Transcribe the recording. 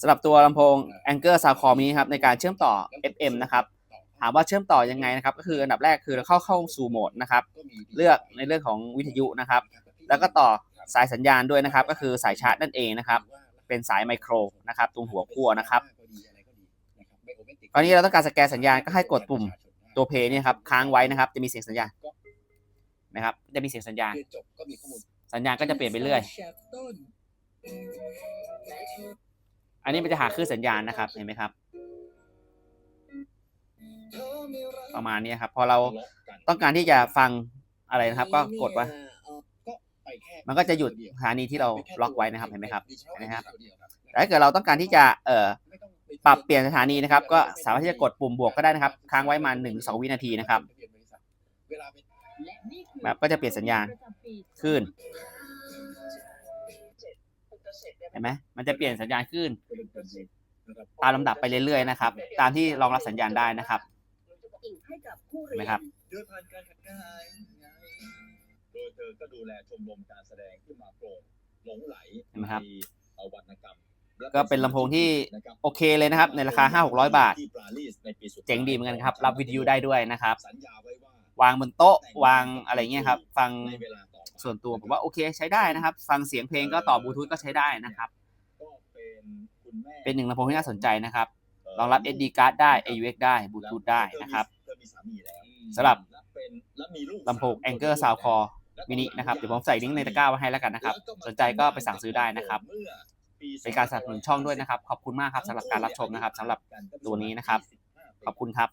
สำหรับตัวลำโพง Anchor Soundcore นี้ครับในการเชื่อมต่อ FM นะครับถามว่าเชื่อมต่อยังไงนะครับก็คืออันดับแรกคือเราเข้าเข้าสู่โหมดนะครับเลือกในเรื่องของวิทยุนะครับ แล้วก็ต่อสายสัญญาณด้วยนะครับ ก็คือสายชาร์จนั่นเองนะครับ เป็นสายไมโครนะครับตรงหัวขั้วนะครับตอนนี้เราต้องการสแกนสัญญาณก็ให้กดปุ่มตัวเพย์เนี่ยครับค้างไว้นะครับ จะมีเสียงสัญญาณนะครับ จะมีเสียงสัญญาณสัญญาณก็จะเปลี่ยนไปเรื่อย อันนี้มันจะหาคลื่นสัญญาณนะครับ เห็นไหมครับ ประมาณนี้ครับ พอเราต้องการที่จะฟังอะไรนะครับ ก็กดว่า มันก็จะหยุดสถานีที่เราล็อกไว้นะครับ เห็นไหมครับเห็นไหมครับแต่ถ้าเกิดเราต้องการที่จะเอ่อปรับเปลี่ยนสถานีนะครับ ก็สามารถที่จะกดปุ่มบวกก็ได้นะครับ ค้างไว้มาหนึ่งสองวินาทีนะครับแบบก็จะเปลี่ยนสัญญาณคลื่น ห็นไหมมันจะเปลี่ยนสัญญาณคลื่นตามลำดับไปเรื่อยๆนะครับ ตามที่รองรับสัญญาณได้นะครับเห็นไหมครับด้วยผ่านการขัดกายไงโดยเธอก็ดูแลชมรมการแสดงที่มาโปร่งหลงไหลเห็นไหมครับในวรรณกรรมก็เป็นลำโพงที่โอเคเลยนะครับ ในราคา 5-600 บาท เจ๋งดีเหมือนกันครับ รับวิทยุได้ด้วยนะครับสัญญาไว้ว่าวางบนโต๊ะวางอะไรเงี้ยครับ ฟัง ในเวลาต่อมาส่วนตัวผมว่าโอเคใช้ได้นะครับ ฟังเสียงเพลงก็ต่อบลูทูธก็ใช้ได้นะครับก็เป็นคุณแม่เป็นหนึ่งลำโพงที่น่าสนใจนะครับรองรับ SD card ได้ AUX ได้บลูทูธได้นะครับเธอมีสามีแล้วสำหรับและเป็นและมีลูกลำโพง Anchor Soundcore มินินะครับเดี๋ยวผมใส่ลิงก์ในตะกร้าไว้ให้แล้วกันนะครับ สนใจก็ไปสั่งซื้อได้นะครับเป็นการสนับสนุนช่องด้วยนะครับ ขอบคุณมากครับสำหรับการรับชมนะครับสำหรับตัวนี้นะครับ ขอบคุณครับ